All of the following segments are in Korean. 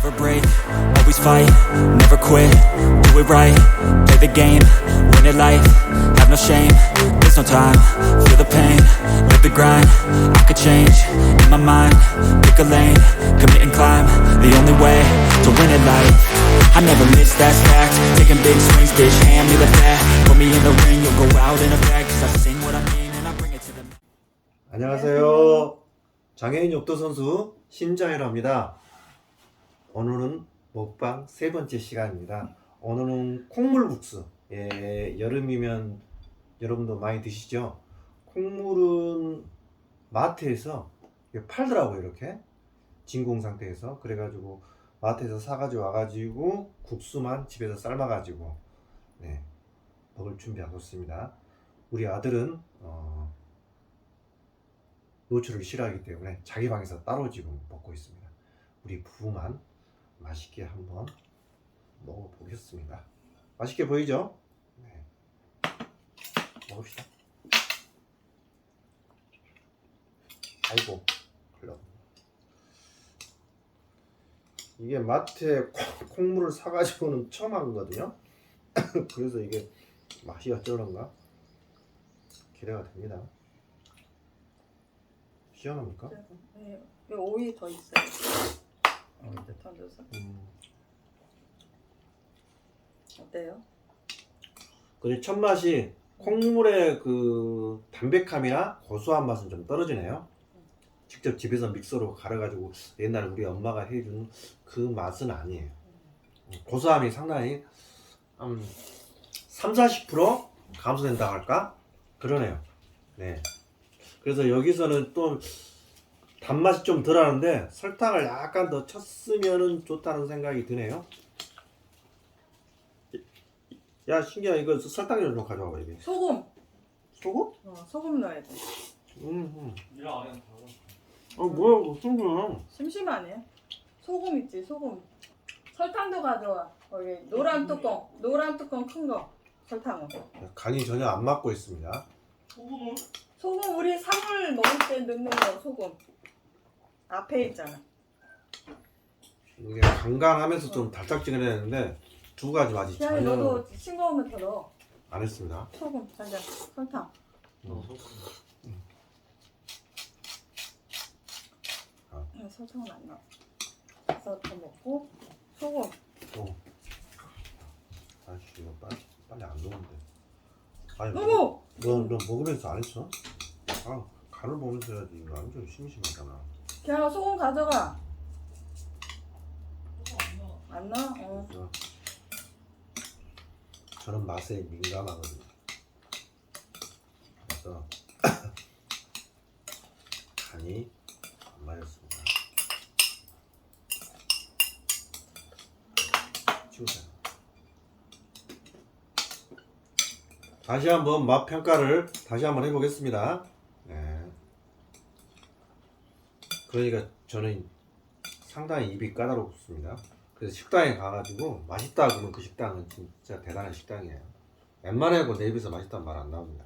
Never break, always fight, never quit, do it right, play the game, win it life, have no shame, there's no time, feel the pain, live the grind, I could change, in my mind, pick a lane, commit and climb, the only way to win it life. I never miss, that's fact, taking big swings, bitch, hand me the bat, put me in the ring, you'll go out in a bag, cause I sing what I mean and I bring it to the 안녕하세요. 장애인 욕도 선수 신장이라고 합니다. 오늘은 먹방 세 번째 시간입니다. 오늘은 콩물국수. 예, 여름이면 여러분도 많이 드시죠? 콩물은 마트에서 팔더라고요, 이렇게. 진공 상태에서. 그래가지고 마트에서 사가지고 와가지고 국수만 집에서 삶아가지고 네, 먹을 준비하고 있습니다. 우리 아들은 어, 노출을 싫어하기 때문에 자기 방에서 따로 지금 먹고 있습니다. 우리 부부만 맛있게 한번 먹어보겠습니다. 맛있게 보이죠? 네. 먹읍시다. 아이고, 흘러. 이게 마트에 콩- 콩물을 사가지고는 처음 한 거거든요. 그래서 이게 맛이 어쩌는가 기대가 됩니다. 시원합니까? 네, 여기 오이 더 있어요. 더 넣어서 음. 어때요? 근데 첫 맛이 콩물의 그 담백함이나 고소한 맛은 좀 떨어지네요. 직접 집에서 믹서로 갈아가지고 옛날 우리 엄마가 해준 그 맛은 아니에요. 고소함이 상당히 한 3, 40% 감소된다 할까? 그러네요. 네. 그래서 여기서는 또 단맛이 좀 덜하는데 설탕을 약간 더 쳤으면 좋다는 생각이 드네요. 야 신기야 이거 설탕 좀 가져와봐 이게 소금. 소금? 어, 소금 넣어야 돼. 음. 아 뭐야 이거 소금? 심심하네. 소금 있지, 소금. 설탕도 가져와. 거기 노란 뚜껑, 노란 뚜껑 큰 거. 설탕은. 간이 전혀 안 맞고 있습니다. 소금 우리 사물 먹을 때 넣는 거 소금. 앞에 있잖아. 이게 간간하면서 좀 달짝지근했는데 두 가지 맛이 지안이 전혀 너도 싱거우면 더 넣어. 안 했습니다. 소금, 간장, 설탕. 네, 설탕은 안 넣어. 그래서 더 먹고 소금. 어. 아씨 이거 빨리 빨리 안 녹는데. 아니 너무 너, 너 먹으면서 안 했어? 아 간을 보면서 해야지 이거 완전 심심하잖아. 그냥 소금 가져가. 안 넣어? 어. 어. 저는 맛에 민감하거든요. 그래서 간이 안 맞았습니다. 치우자. 다시 한번 맛 평가를 다시 한번 해보겠습니다. 네. 그러니까 저는 상당히 입이 까다롭습니다. 그래서 식당에 가가지고 맛있다 그러면 그 식당은 진짜 대단한 식당이에요. 웬만하고 내 입에서 맛있다는 말 안 나옵니다.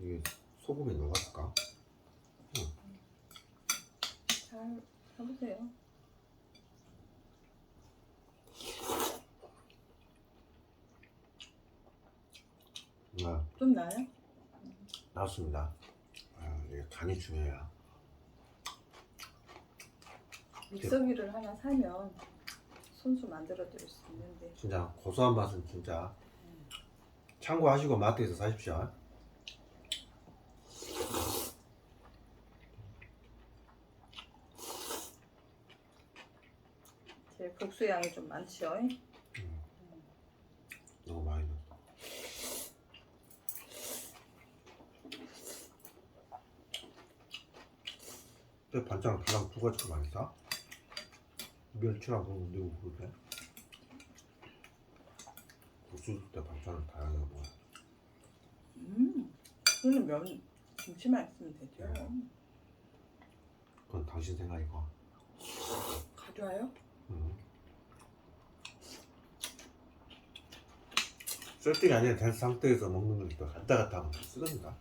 이게 소금이 녹았을까? 잘 해보세요. 아, 좀 나요? 나왔습니다. 아, 이게 간이 중요해요. 믹서기를 하나 사면 손수 만들어 드릴 수 있는데 진짜 고소한 맛은 진짜 참고하시고 마트에서 사십시오. 제 국수 양이 좀? 너무 많이 넣었어. 왜 반찬을 달랑 두 가지가 많이 싸? 멸치랑 그런 거 넣고 그러대? 국수 쓸때 반찬을 다양하게 먹어. 음, 그거는 면 김치만 있으면 되죠. 그건 당신 생각이고. 가져와요? 음. 세팅이 아니라 된 상태에서 먹는 거니까 갔다 갔다 하면 쓰러진다.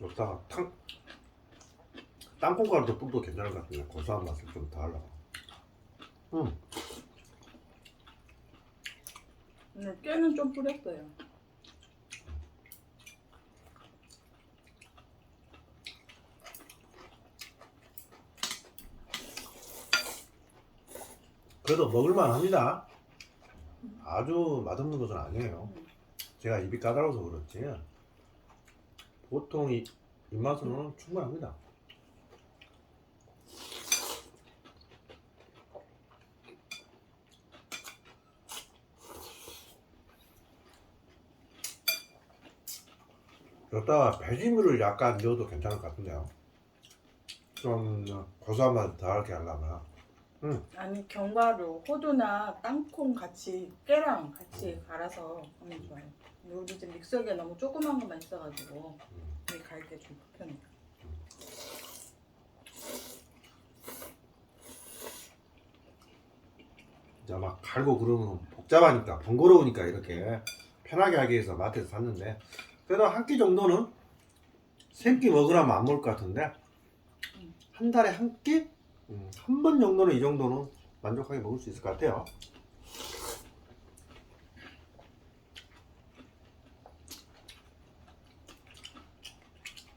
여기다가 탕 땅콩가루도 뿌려도 괜찮을 것 같은데 고소한 맛을 좀더 하려고. 음. 오늘 깨는 좀 뿌렸어요. 그래도 먹을만 합니다. 아주 맛없는 것은 아니에요. 제가 입이 까다로워서 그렇지 보통 이, 입맛은 충분합니다. 여기다가 배지물을 약간 넣어도 괜찮을 것 같은데요. 좀 고소한 맛을 더하게 하려면. 아니 견과류, 호두나 땅콩 같이 깨랑 같이 갈아서 하면 좋아요. 우리 집 믹서기가 너무 조그만 것만 있어가지고 이게 갈게 좀 불편해. 이제 막 갈고 그러면 복잡하니까 번거로우니까 이렇게 편하게 하기 위해서 마트에서 샀는데 그래도 한 끼 정도는 세 끼 먹으라면 안 먹을 것 같은데 한 달에 한 끼? 음, 한 번 정도는 이 정도는 만족하게 먹을 수 있을 것 같아요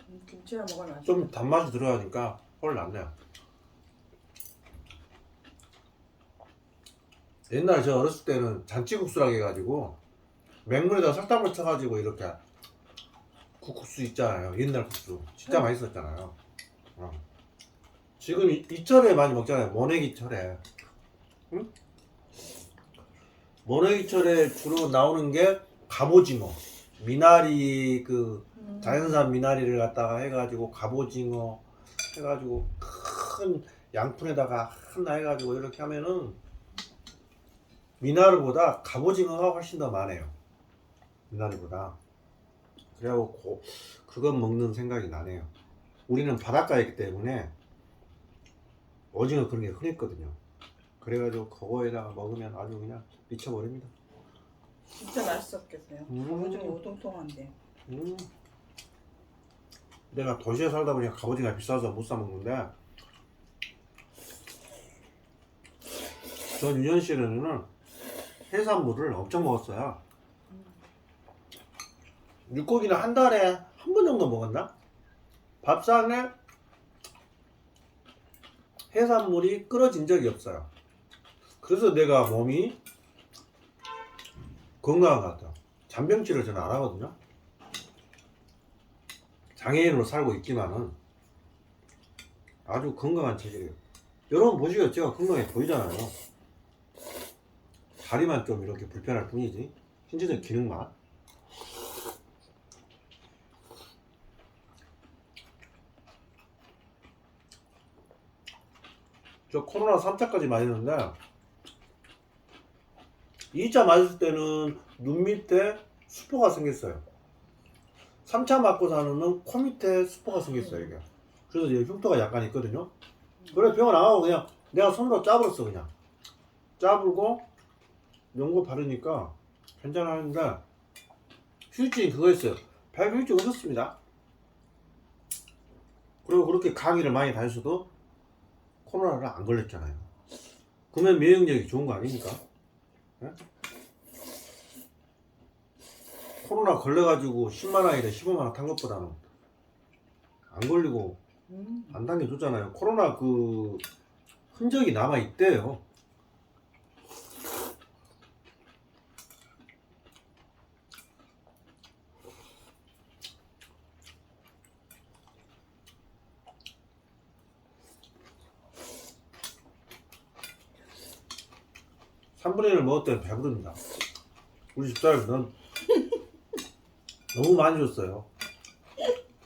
음, 김치랑 먹으면 맛있어. 좀 단맛이 들어가니까 훨 낫네요 옛날에 저 어렸을 때는 잔치국수라고 해가지고 맹물에다 설탕물 쳐가지고 이렇게 그 국수 있잖아요 옛날 국수 진짜 응. 맛있었잖아요 어. 지금 이, 이 철에 많이 먹잖아요 모내기 철에 응? 모내기 철에 주로 나오는 게 갑오징어 미나리 그 음. 자연산 미나리를 갖다가 해가지고 갑오징어 해가지고 큰 양푼에다가 하나 해가지고 이렇게 하면은 미나리보다 갑오징어가 훨씬 더 많아요 미나리보다 그래갖고 고- 그것 먹는 생각이 나네요 우리는 바닷가에 있기 때문에 오징어 그런 게 흔했거든요 그래가지고 그거에다가 먹으면 아주 그냥 미쳐버립니다 진짜 맛있었겠어요. 음. 오징어 오동통한데. 음. 내가 도시에 살다 보니까 갑오징어가 비싸서 못 사 먹는데 전 유년 시에는 해산물을 엄청 먹었어요. 육고기는 한 달에 한 번 정도 먹었나? 밥상에 해산물이 끓어진 적이 없어요. 그래서 내가 몸이 건강한 것 같아요. 잔병치를 저는 안 하거든요. 장애인으로 살고 있지만은 아주 건강한 체질이에요. 여러분 보시죠. 제가 건강해 보이잖아요. 다리만 좀 이렇게 불편할 뿐이지. 신체적 기능만. 저 코로나 3차까지 맞았는데 2차 맞을 때는 눈 밑에 수포가 생겼어요. 3차 맞고 사는 코 밑에 수포가 생겼어요 이게. 그래서 이 흉터가 약간 있거든요. 그래 병원 안 가고 그냥 내가 손으로 짜버렸어 그냥. 짜불고 연고 바르니까 괜찮았는데 휴증이 그거였어요. 발표 휴증 없었습니다. 그리고 그렇게 강의를 많이 다녔어도 코로나를 안 걸렸잖아요. 그러면 면역력이 좋은 거 아닙니까? 네? 코로나 걸려가지고 10만 원이나 15만 원 탄 것보다는 안 걸리고 음. 안 당겨줬잖아요. 코로나 그 흔적이 남아 있대요. 삼분의 1을 먹었더니 배부릅니다. 우리 집사람 넌 너무 많이 줬어요.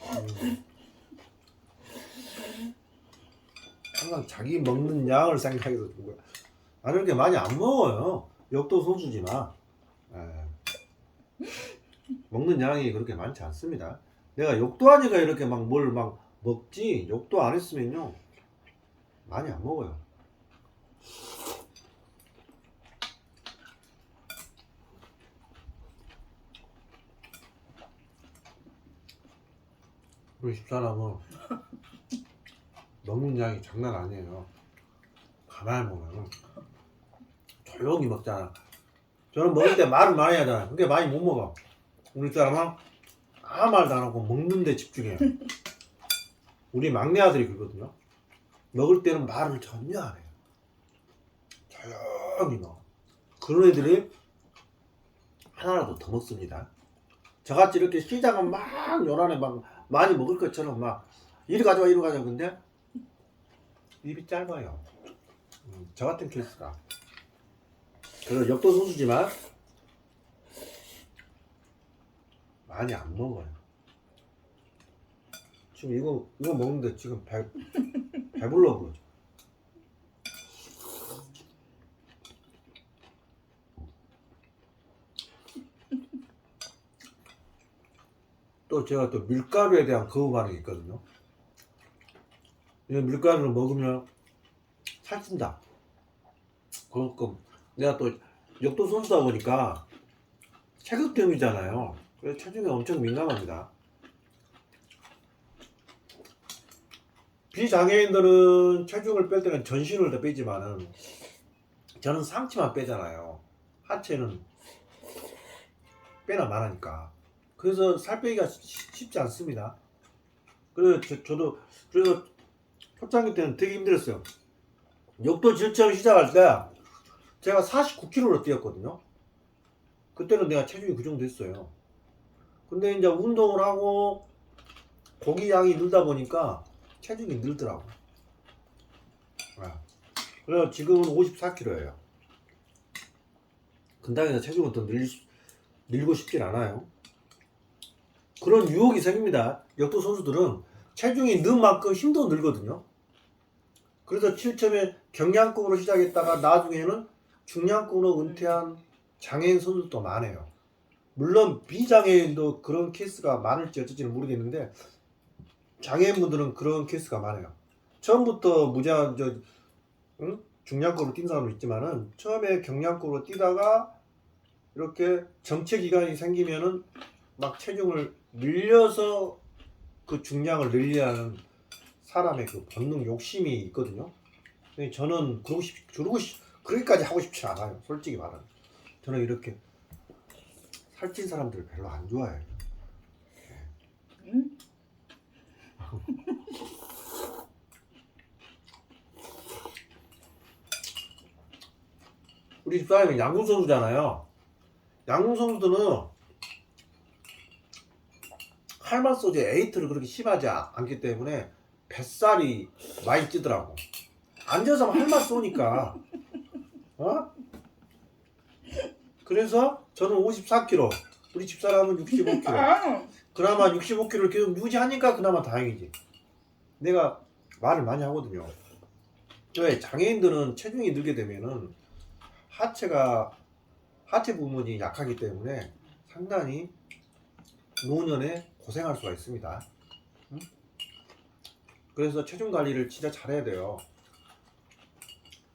음. 항상 자기 먹는 양을 생각해서 준 거야. 나는 이렇게 많이 안 먹어요. 역도 소주지만 예. 먹는 양이 그렇게 많지 않습니다. 내가 욕도 하니까 이렇게 막 뭘 막 먹지 욕도 안 했으면요 많이 안 먹어요. 우리 집사람은 먹는 양이 장난 아니에요. 가만히 보면 조용히 먹잖아. 저는 먹을 때 말을 많이 하잖아. 근데 많이 못 먹어. 우리 사람은 아무 말도 안 하고 먹는데 집중해요. 우리 막내 아들이 그러거든요. 먹을 때는 말을 전혀 안 해요. 조용히 먹어. 그런 애들이 하나라도 더 먹습니다. 저같이 이렇게 시장은 막 요란에 막 많이 먹을 것처럼 막 이리 가져와 이리 가져와 근데 입이 짧아요. 음, 저 같은 케이스가. 그래서 역도 선수지만 많이 안 먹어요. 지금 이거 이거 먹는데 지금 배 배불러 그러죠. 또 제가 또 밀가루에 대한 거부 반응이 있거든요. 이 밀가루를 먹으면 살찐다. 그만큼 내가 또 역도 선수다 보니까 체극경이잖아요. 그래서 체중에 엄청 민감합니다. 비장애인들은 체중을 뺄 때는 전신을 더 빼지만은 저는 상체만 빼잖아요. 하체는 빼나 말하니까. 그래서 살 빼기가 쉬- 쉽지 않습니다. 그래서 저, 저도 그래서 초창기 때는 되게 힘들었어요. 역도 질처럼 시작할 때 제가 49kg로 뛰었거든요. 그때는 내가 체중이 그 정도 됐어요. 근데 이제 운동을 하고 고기 양이 늘다 보니까 체중이 늘더라고. 아, 그래서 지금은 54kg예요. 근당에서 체중은 더 늘, 늘고 싶진 않아요. 그런 유혹이 생깁니다. 역도 선수들은 체중이 는 만큼 힘도 늘거든요. 그래서 7점에 경량급으로 시작했다가 나중에는 중량급으로 은퇴한 장애인 선수도 많아요. 물론 비장애인도 그런 케이스가 많을지 어쩔지는 모르겠는데 장애인분들은 그런 케이스가 많아요. 처음부터 무제한 저 응? 중량급으로 뛴 사람도 있지만은 처음에 경량급으로 뛰다가 이렇게 정체 기간이 생기면은 막 체중을 늘려서 그 중량을 늘리려는 사람의 그 본능 욕심이 있거든요. 근데 저는 그러고 싶, 그러고 싶, 그렇게까지 하고 싶지 않아요. 솔직히 말하면. 저는 이렇게 살찐 사람들 별로 안 좋아해요. 응? 우리 집사람이 양궁 선수잖아요. 양궁 선수들은 칼만 소재 에이트를 그렇게 심하지 아- 않기 때문에 뱃살이 많이 찌더라고. 앉아서 할만 쏘니까. 어? 그래서 저는 54kg, 우리 집사람은 65kg. 아, 그나마 65kg를 계속 유지하니까 그나마 다행이지. 내가 말을 많이 하거든요. 왜 장애인들은 체중이 늘게 되면은 하체가 하체 부분이 약하기 때문에 상당히 노년에 고생할 수가 있습니다. 응? 그래서 체중 관리를 진짜 잘해야 돼요.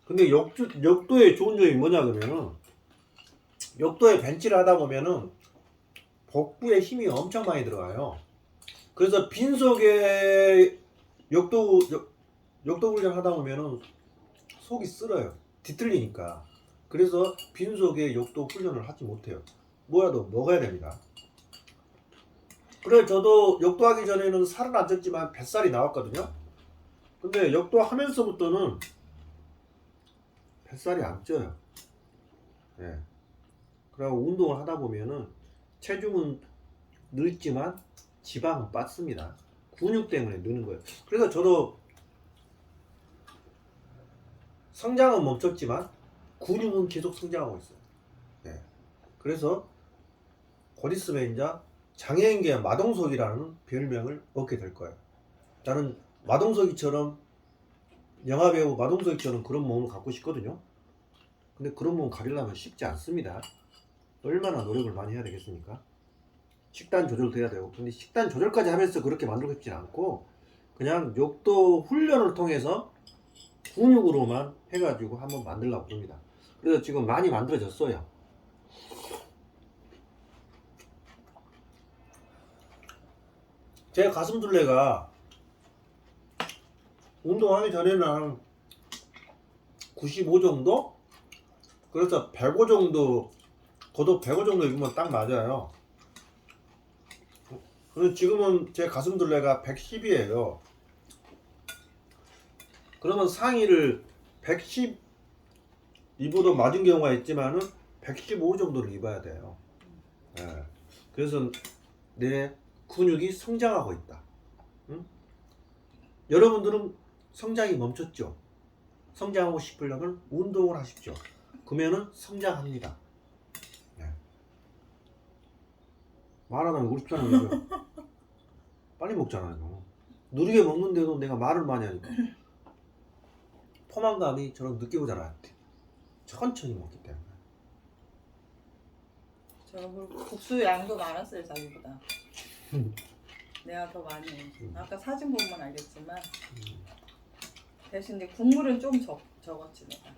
근데 역주, 역도의 좋은 점이 뭐냐 그러면은 역도에 벤치를 하다 보면은 복부에 힘이 엄청 많이 들어가요. 그래서 빈속에 역도 역, 역도 훈련 하다 보면은 속이 쓸어요. 뒤틀리니까. 그래서 빈속에 역도 훈련을 하지 못해요. 뭐라도 먹어야 됩니다. 그래 저도 역도하기 전에는 살은 안 쪘지만 뱃살이 나왔거든요. 근데 역도 하면서부터는 뱃살이 안 쪄요. 예. 그리고 운동을 하다 보면은 체중은 늘지만 지방은 빠집니다. 근육 때문에 느는 거예요. 그래서 저도 성장은 멈췄지만 근육은 계속 성장하고 있어요. 예. 그래서 곧 있으면 이제 장애인계 마동석이라는 별명을 얻게 될 거예요. 나는 마동석이처럼 영화배우 마동석이처럼 그런 몸을 갖고 싶거든요. 근데 그런 몸 가리려면 쉽지 않습니다. 얼마나 노력을 많이 해야 되겠습니까? 식단 조절도 해야 되고 근데 식단 조절까지 하면서 그렇게 만들고 싶진 않고 그냥 욕도 훈련을 통해서 근육으로만 해가지고 한번 만들려고 합니다. 그래서 지금 많이 만들어졌어요. 제 가슴둘레가 운동하기 전에는 한 95 정도? 그래서 105 정도, 고도 105 정도 입으면 딱 맞아요. 지금은 제 가슴둘레가 110이에요. 그러면 상의를 110 입어도 맞은 경우가 있지만은 115 정도를 입어야 돼요. 예. 그래서 내 근육이 성장하고 있다. 응? 여러분들은 성장이 멈췄죠? 성장하고 싶으려면 운동을 하십시오. 그러면은 성장합니다. 네. 말하면 우습잖아요. 이거. 빨리 먹잖아요. 느리게 먹는데도 내가 말을 많이 하니까 포만감이 저는 느껴오잖아요. 천천히 먹기 때문에. 그리고 국수 양도 많았어요 자기보다. 내가 더 많이. 음. 아까 사진 보면 알겠지만 대신 이제 국물은 좀 적, 적었지 내가.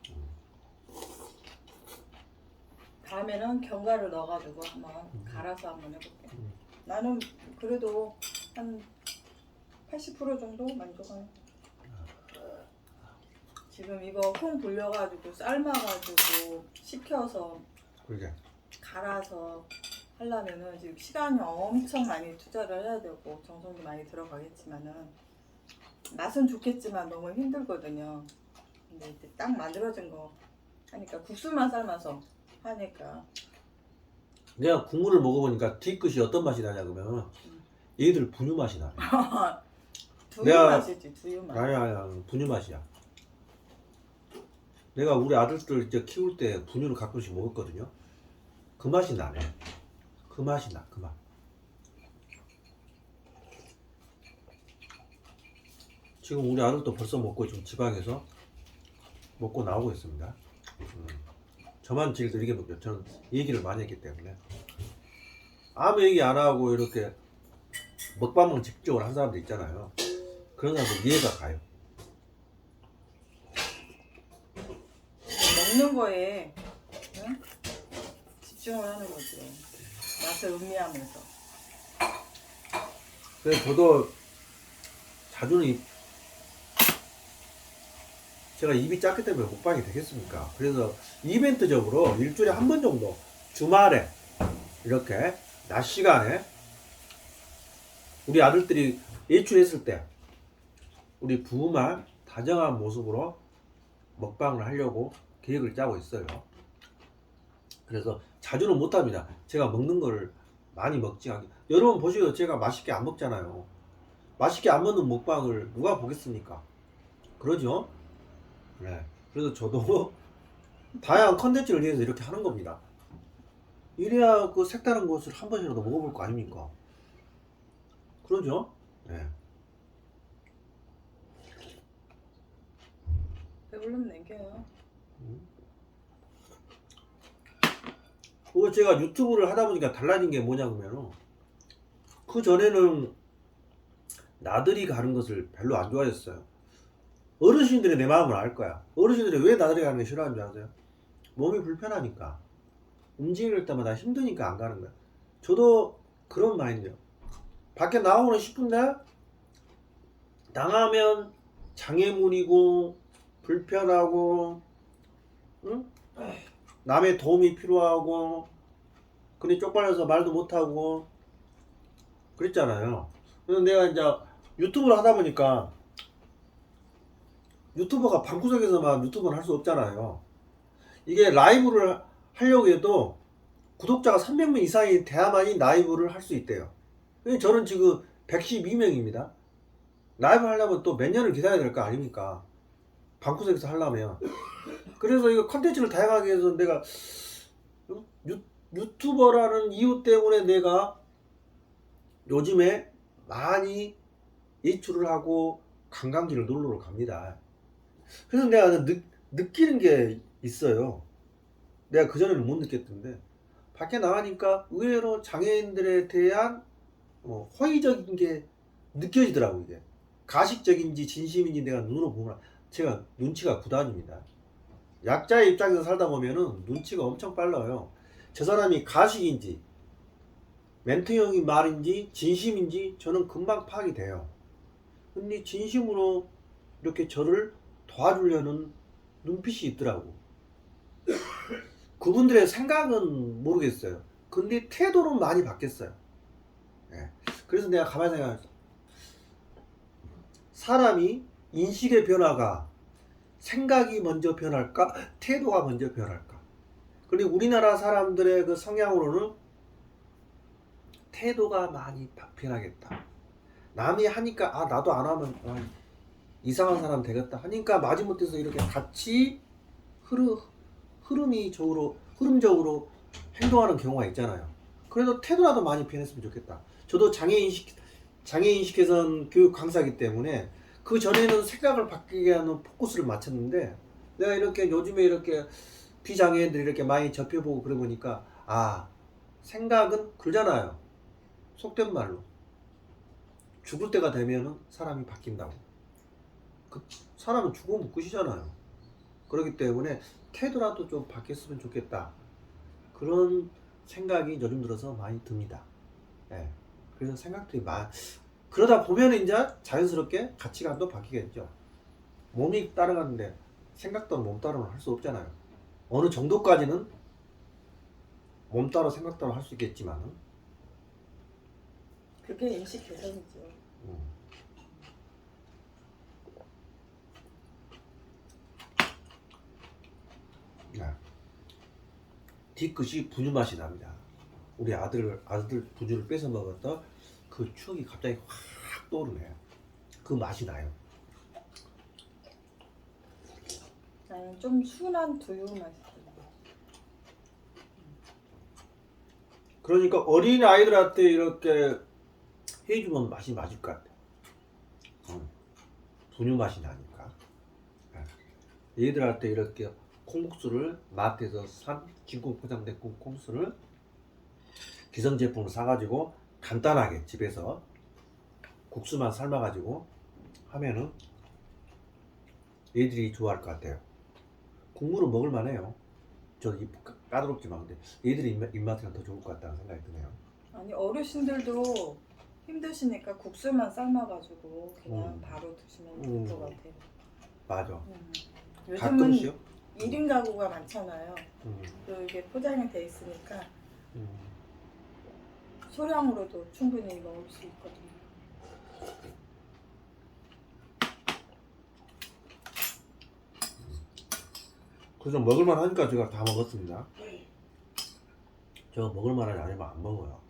다음에는 견과를 넣어가지고 한번 갈아서 한번 해볼게. 음. 나는 그래도 한 80% 정도 만족하는. 지금 이거 콩 불려가지고 삶아가지고 식혀서 그게 갈아서 하려면은 지금 시간이 엄청 많이 투자를 해야 되고 정성도 많이 들어가겠지만은 맛은 좋겠지만 너무 힘들거든요. 근데 이제 딱 만들어진 거 하니까 국수만 삶아서 하니까 내가 국물을 먹어보니까 뒤끝이 어떤 맛이 나냐 그러면 얘들 분유 맛이 나네. 두유 내가- 맛이지 두유 맛. 아니 아니 아니 분유 맛이야. 내가 우리 아들들 이제 키울 때 분유를 가끔씩 먹었거든요. 그 맛이 나네. 그 맛이 나. 그 맛. 지금 우리 아들도 벌써 먹고 지금 지방에서 먹고 나오고 있습니다. 음. 저만 제일 느리게 먹죠. 저는 얘기를 많이 했기 때문에 아무 얘기 안 하고 이렇게 먹방만 직접으로 한 사람들 있잖아요. 그런 사람들 이해가 가요. 먹는 거에 응? 집중을 하는 거지. 맛을 음미하면서. 그래서 저도 자주는 입- 제가 입이 작기 때문에 먹방이 되겠습니까? 그래서 이벤트적으로 일주일에 한 번 정도 주말에 이렇게 낮 시간에 우리 아들들이 외출했을 때 우리 부부만 다정한 모습으로 먹방을 하려고 계획을 짜고 있어요. 그래서 자주는 못합니다. 제가 먹는 거를 많이 먹지 않게. 여러분 보시고 제가 맛있게 안 먹잖아요. 맛있게 안 먹는 먹방을 누가 보겠습니까? 그러죠? 네. 그래서 저도 다양한 컨텐츠를 위해서 이렇게 하는 겁니다. 이래야 그 색다른 것을 한 번이라도 먹어볼 거 아닙니까? 그러죠? 네. 배불르면 남겨요. 그거 제가 유튜브를 하다 보니까 달라진 게 뭐냐 그러면 그 전에는 나들이 가는 것을 별로 안 좋아했어요. 어르신들이 내 마음을 알 거야. 어르신들이 왜 나들이 가는 게 싫어하는 줄 아세요? 몸이 불편하니까 움직일 때마다 힘드니까 안 가는 거야. 저도 그런 마인드요. 밖에 나오고는 싶은데 나가면 장애물이고 불편하고 응? 남의 도움이 필요하고 근데 쪽팔려서 말도 못하고 그랬잖아요. 그래서 내가 이제 유튜브를 하다 보니까 유튜버가 방구석에서만 유튜브는 할수 없잖아요. 이게 라이브를 하려고 해도 구독자가 300명 이상이 돼야만이 라이브를 할 수 있대요. 저는 지금 112명입니다. 라이브 하려면 또 몇 년을 기다려야 될 거 아닙니까? 방구석에서 하려면. 그래서 이거 컨텐츠를 다양하게 해서 내가 유, 유튜버라는 이유 때문에 내가 요즘에 많이 외출을 하고 관광지를 놀러 갑니다. 그래서 내가 느, 느끼는 게 있어요. 내가 그전에는 못 느꼈던데 밖에 나가니까 의외로 장애인들에 대한 어, 호의적인 게 느껴지더라고 이게 가식적인지 진심인지 내가 눈으로 보면 제가 눈치가 구단입니다. 약자의 입장에서 살다 보면은 눈치가 엄청 빨라요. 저 사람이 가식인지 멘트형이 말인지 진심인지 저는 금방 파악이 돼요. 근데 진심으로 이렇게 저를 도와주려는 눈빛이 있더라고. 그분들의 생각은 모르겠어요. 근데 태도는 많이 바뀌었어요. 예. 그래서 내가 가만히 생각했어. 사람이 인식의 변화가 생각이 먼저 변할까? 태도가 먼저 변할까? 그리고 우리나라 사람들의 그 성향으로는 태도가 많이 바- 변하겠다. 남이 하니까 아 나도 안 하면 아, 이상한 사람 되겠다 하니까 마지못해서 이렇게 같이 흐르 흐름이 적으로 흐름적으로 행동하는 경우가 있잖아요. 그래도 태도라도 많이 변했으면 좋겠다. 저도 장애 인식 장애 인식 개선 교육 강사이기 때문에 그 전에는 생각을 바뀌게 하는 포커스를 맞췄는데 내가 이렇게 요즘에 이렇게 비장애인들이 이렇게 많이 접해보고 그래 보니까 아 생각은 그러잖아요. 속된 말로 죽을 때가 되면은 사람이 바뀐다고. 그 사람은 죽으면 끝이잖아요. 그렇기 때문에 태도라도 좀 바뀌었으면 좋겠다. 그런 생각이 요즘 들어서 많이 듭니다. 예. 그래서 생각들이 많. 그러다 보면 이제 자연스럽게 가치관도 바뀌겠죠. 몸이 따라가는데 생각도 몸 따라는 할 수 없잖아요. 어느 정도까지는 몸 따라 생각 따라 할 수 있겠지만은 그게 인식 개선이죠. 음. 야, 뒤끝이 분유 맛이 납니다. 우리 아들 아들 분유를 뺏어 먹었던 그 추억이 갑자기 확 떠오르네요. 그 맛이 나요. 나는 좀 순한 두유 맛이. 그러니까 어린 아이들한테 이렇게 해주면 맛이 맞을 것 같아. 음, 분유 맛이 나니까. 예. 얘들한테 이렇게 콩국수를 마트에서 산 진공 포장된 콩- 콩국수를 기성 제품을 사가지고 간단하게 집에서 국수만 삶아가지고 하면은 얘들이 좋아할 것 같아요. 국물은 먹을만해요. 저입 까다롭지만 근데 얘들이 입맛, 입맛이랑 더 좋을 것 같다는 생각이 드네요. 아니 어르신들도 힘드시니까 국수만 삶아가지고 그냥 음. 바로 드시면 음. 될것 같아요. 맞아. 음. 요즘은 가끔씩요? 1인 가구가 많잖아요. 음, 또 이게 포장이 돼 있으니까 음. 소량으로도 충분히 먹을 수 있거든요. 그래서 먹을만 하니까 제가 다 먹었습니다. 저 먹을만 하지 아니면 안 먹어요.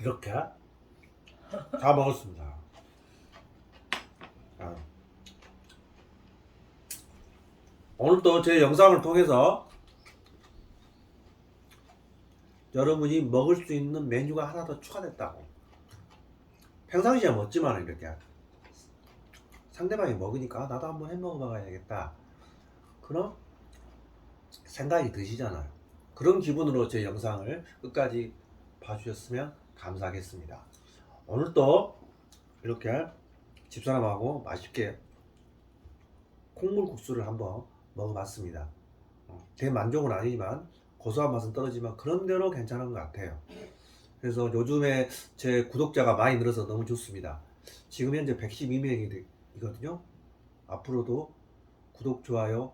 이렇게 다 먹었습니다. 아. 오늘도 제 영상을 통해서 여러분이 먹을 수 있는 메뉴가 하나 더 추가됐다고. 평상시에 먹지만 이렇게 상대방이 먹으니까 아, 나도 한번 해 먹어봐야겠다. 그런 생각이 드시잖아요. 그런 기분으로 제 영상을 끝까지 봐주셨으면 감사하겠습니다. 오늘 또 이렇게 집사람하고 맛있게 콩물국수를 한번 먹어봤습니다. 어, 대만족은 아니지만 고소한 맛은 떨어지만 그런대로 괜찮은 것 같아요. 그래서 요즘에 제 구독자가 많이 늘어서 너무 좋습니다. 지금 현재 112명이거든요. 앞으로도 구독, 좋아요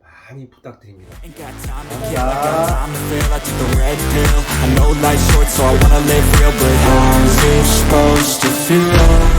많이 부탁드립니다. Kill,